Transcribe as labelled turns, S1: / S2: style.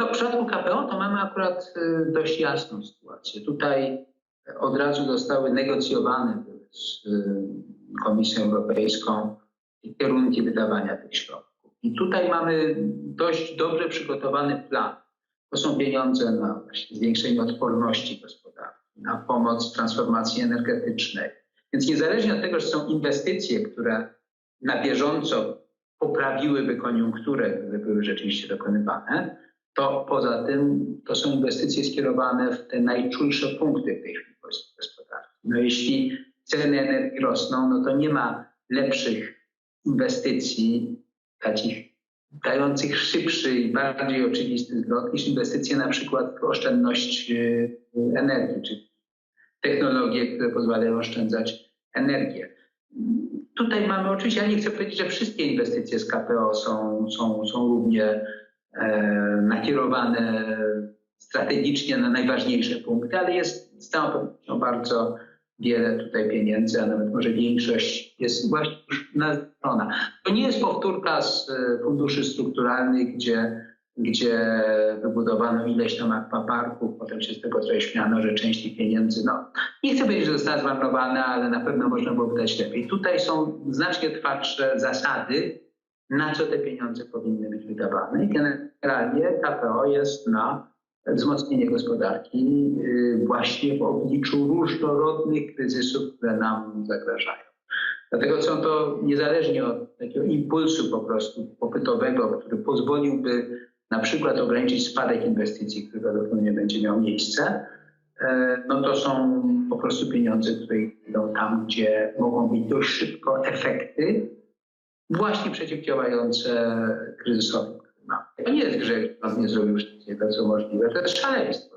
S1: No, w przypadku KPO to mamy akurat y, dość jasną sytuację. Tutaj od razu zostały negocjowane z y, Komisją Europejską kierunki wydawania tych środków. I tutaj mamy dość dobrze przygotowany plan. To są pieniądze na zwiększenie odporności gospodarki, na pomoc w transformacji energetycznej. Więc niezależnie od tego, że są inwestycje, które na bieżąco poprawiłyby koniunkturę, gdyby były rzeczywiście dokonywane, to poza tym to są inwestycje skierowane w te najczulsze punkty w tej chwili gospodarki. No jeśli ceny energii rosną, no to nie ma lepszych inwestycji takich dających szybszy i bardziej oczywisty zwrot niż inwestycje na przykład w oszczędność y, energii, czy technologie, które pozwalają oszczędzać energię. Tutaj mamy oczywiście, ja nie chcę powiedzieć, że wszystkie inwestycje z KPO są, są, są równie nakierowane strategicznie na najważniejsze punkty, ale jest z całą pewnością bardzo wiele tutaj pieniędzy, a nawet może większość jest właśnie już naznaczona. To nie jest powtórka z e, funduszy strukturalnych, gdzie, gdzie wybudowano ileś tam akwaparków, potem się z tego trochę śmiano, że część tych pieniędzy, no nie chcę powiedzieć, że została zmarnowana, ale na pewno można było wydać lepiej. Tutaj są znacznie twardsze zasady, na co te pieniądze powinny być wydawane. I generalnie KPO jest na wzmocnienie gospodarki y, właśnie w obliczu różnorodnych kryzysów, które nam zagrażają. Dlatego są to niezależnie od takiego impulsu po prostu popytowego, który pozwoliłby na przykład ograniczyć spadek inwestycji, który prawdopodobnie będzie miał miejsce, e, no to są po prostu pieniądze, które idą tam, gdzie mogą być dość szybko efekty właśnie przeciwdziałające kryzysowi. To nie jest grzech, że on nie zrobił wszystkiego, co możliwe. To jest szaleństwo.